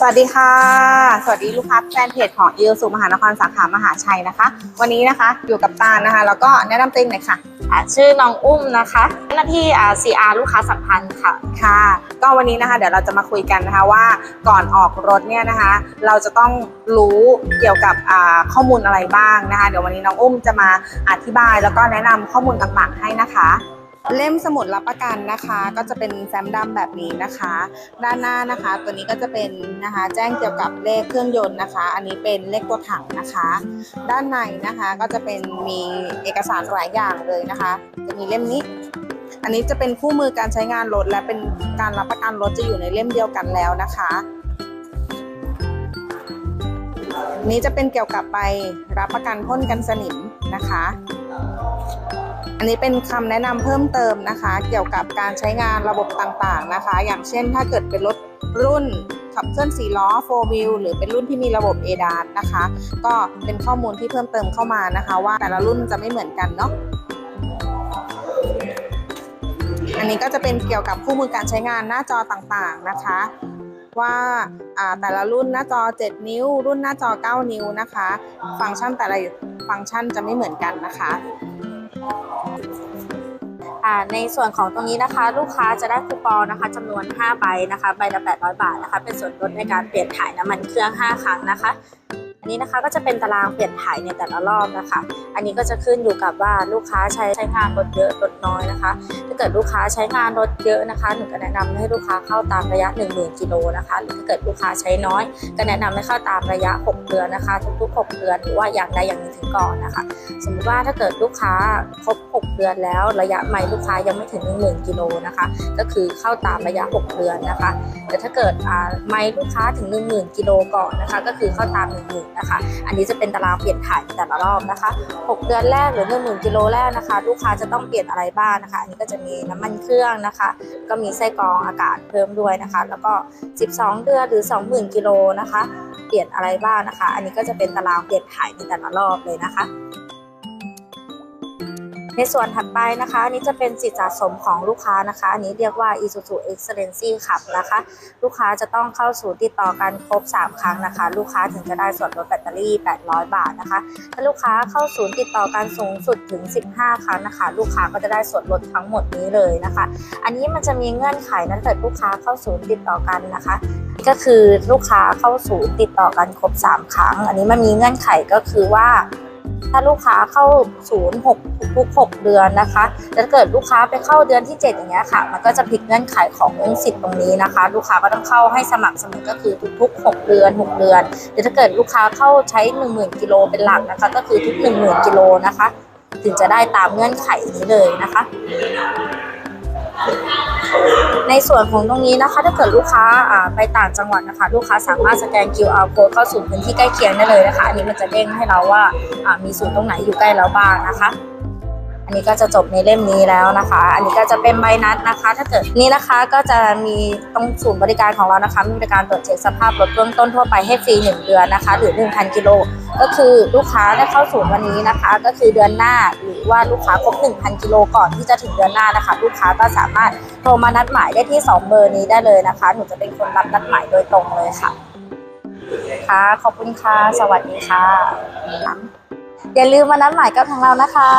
สวัสดีค่ะ สวัสดีลูกค้าแฟนเพจของอิลสุมหานครสาขามหาชัยนะคะ วันนี้นะคะอยู่กับตาลนะคะ แล้วก็แนะนำตัวเองหน่อยค่ะ อ่าชื่อน้องอุ้มนะคะหน้าที่อ่า CR ลูกค้าสัมพันธ์ค่ะ ค่ะ ก็วันนี้นะคะเดี๋ยวเราจะมาคุยกันนะคะว่าก่อนออกรถเนี่ยนะคะ เราจะต้องรู้เกี่ยวกับอ่าข้อมูลอะไรบ้างนะคะ เดี๋ยววันนี้น้องอุ้มจะมาอธิบายแล้วก็แนะนำข้อมูลต่างๆให้นะคะ เล่มสมุดรับประกันนะคะ ก็จะเป็นแฟ้มดำแบบนี้นะคะ ด้านหน้านะคะ ตัวนี้ก็จะเป็นนะคะแจ้งเกี่ยวกับเลขเครื่องยนต์นะคะ อันนี้เป็นเลขตัวถังนะคะ ด้านในนะคะก็จะเป็นมีเอกสารหลายอย่างเลยนะคะ จะมีเล่มนี้ อันนี้จะเป็นคู่มือการใช้งานรถและเป็นการรับประกันรถจะอยู่ในเล่มเดียวกันแล้วนะคะนี้จะเป็นเกี่ยวกับใบรับประกันพ่นกันสนิมนะคะ อันนี้เป็นคำแนะนำเพิ่มเติมนะคะ เกี่ยวกับการใช้งานระบบต่างๆนะคะ อย่างเช่นถ้าเกิดเป็นรถรุ่นขับเคลื่อน4ล้อ4 wheel หรือเป็นรุ่นที่มีระบบ ADAS นะคะ ก็เป็นข้อมูลที่เพิ่มเติมเข้ามานะคะ ว่าแต่ละรุ่นจะไม่เหมือนกันเนาะอันนี้ก็จะเป็นเกี่ยวกับคู่มือการใช้งานหน้าจอต่างๆนะคะ ว่าแต่ละรุ่นหน้าจอ 7 นิ้ว รุ่นหน้าจอ 9 นิ้วนะคะ ฟังก์ชันแต่ละฟังก์ชันจะไม่เหมือนกันนะคะ ในส่วนของตรงนี้นะคะ ลูกค้าจะได้คูปองนะคะจำนวน 5 ใบนะคะใบละ 800 บาทนะคะ เป็นส่วนลดในการเปลี่ยนถ่ายน้ำมันเครื่อง 5 ครั้งนะคะ อันนี้นะคะก็จะเป็นตารางเปลี่ยนถ่ายในแต่ละรอบนะคะ อันนี้ก็จะขึ้นอยู่กับว่าลูกค้าใช้ใช้งานรถเยอะรถน้อยนะคะ ถ้าเกิดลูกค้าใช้งานรถเยอะนะคะหนูก็แนะนำให้ลูกค้าเข้าตามระยะ 10,000กิโลนะคะหรือถ้าเกิดลูกค้าใช้น้อย ก็แนะนำให้เข้าตามระยะ 6 เดือนนะคะ ทุกๆ 6 เดือนหรือว่าอย่างใดอย่างหนึ่งถึงก่อนนะคะ สมมติว่าถ้าเกิดลูกค้าครบ 6 เดือนแล้ว ระยะไม่ลูกค้ายังไม่ถึง 10,000กิโลนะคะ ก็คือเข้าตามระยะ 6 เดือนนะคะ แต่ถ้าเกิดไม่ลูกค้าถึง 10,000กิโลก่อนนะคะ ก็คือเข้าตาม 10,000นะคะ อันนี้จะเป็นตารางเปลี่ยนถ่ายแต่ละรอบนะคะ 6 เดือนแรกหรือ10,000กิโลแรกนะคะ ลูกค้าจะต้องเปลี่ยนอะไรบ้างนะคะ อันนี้ก็จะมีน้ำมันเครื่องนะคะ ก็มีไส้กรองอากาศเพิ่มด้วยนะคะ แล้วก็ 12 เดือนหรือ 20,000กิโลนะคะ เปลี่ยนอะไรบ้างนะคะ อันนี้ก็จะเป็นตารางเปลี่ยนถ่ายในแต่ละรอบเลยนะคะ ในส่วนถัดไปนะคะอันนี้จะเป็นสิทธิสะสมของลูกค้านะคะ อันนี้เรียกว่า Isuzu Excellency ขับนะคะ ลูกค้าจะต้องเข้าสู่ติดต่อกันครบ 3 ครั้งนะคะ ลูกค้าถึงจะได้ส่วนลดแบตเตอรี่ 800 บาทนะคะ ถ้าลูกค้าเข้าศูนย์ติดต่อกันสูงสุดถึง 15 ครั้งนะคะ ลูกค้าก็จะได้ส่วนลดทั้งหมดนี้เลยนะคะ อันนี้มันจะมีเงื่อนไขนั้นเกิดลูกค้าเข้าศูนย์ติดต่อกันนะคะก็คือลูกค้าเข้าศูนย์ติดต่อกันครบ 3 ครั้ง อันนี้มันมีเงื่อนไขก็คือว่า ถ้าลูกค้าเข้าศูนย์หกทุกๆ6เดือนนะคะแต่ถ้าเกิดลูกค้าไปเข้าเดือนที่ 7 อย่างเงี้ยค่ะ มันก็จะผิดเงื่อนไขของสิทธิ์ตรงนี้นะคะ ลูกค้าก็ต้องเข้าให้สมัครเสมอก็คือทุกๆ 6 เดือน 6 เดือนหรือถ้าเกิดลูกค้าเข้าใช้ 10,000กิโลเป็นหลักนะคะ ก็คือทุก 10,000กิโลนะคะ ถึงจะได้ตามเงื่อนไขนี้เลยนะคะ ในส่วนของตรงนี้นะคะ ถ้าเกิดลูกค้าไปต่างจังหวัดนะคะ ลูกค้าสามารถสแกน QR code เข้าสู่พื้นที่ใกล้เคียงได้เลยนะคะ อันนี้มันจะเด้งให้เราว่าอ่ามีศูนย์ตรงไหนอยู่ใกล้เราบ้างนะคะ อันนี้ก็จะจบในเล่มนี้แล้วนะคะ อันนี้ก็จะเป็นใบนัดนะคะ ถ้าเกิดนี่นะคะก็จะมีตรงศูนย์บริการของเรานะคะ มีบริการตรวจเช็คสภาพรถเบื้องต้นทั่วไปให้ฟรี1เดือนนะคะ หรือ 1,000กิโลก็คือลูกค้าได้เข้าศูนย์วันนี้นะคะ ก็คือเดือนหน้าหรือว่าลูกค้าครบ1,000กิโลก่อนที่จะถึงเดือนหน้านะคะ ลูกค้าก็สามารถโทรมานัดหมายได้ที่ 2 เบอร์นี้ได้เลยนะคะหนูจะเป็นคนรับนัดหมายโดยตรงเลยค่ะค่ะขอบคุณค่ะสวัสดีค่ะอย่าลืมมานัดหมายกับทางเรานะคะ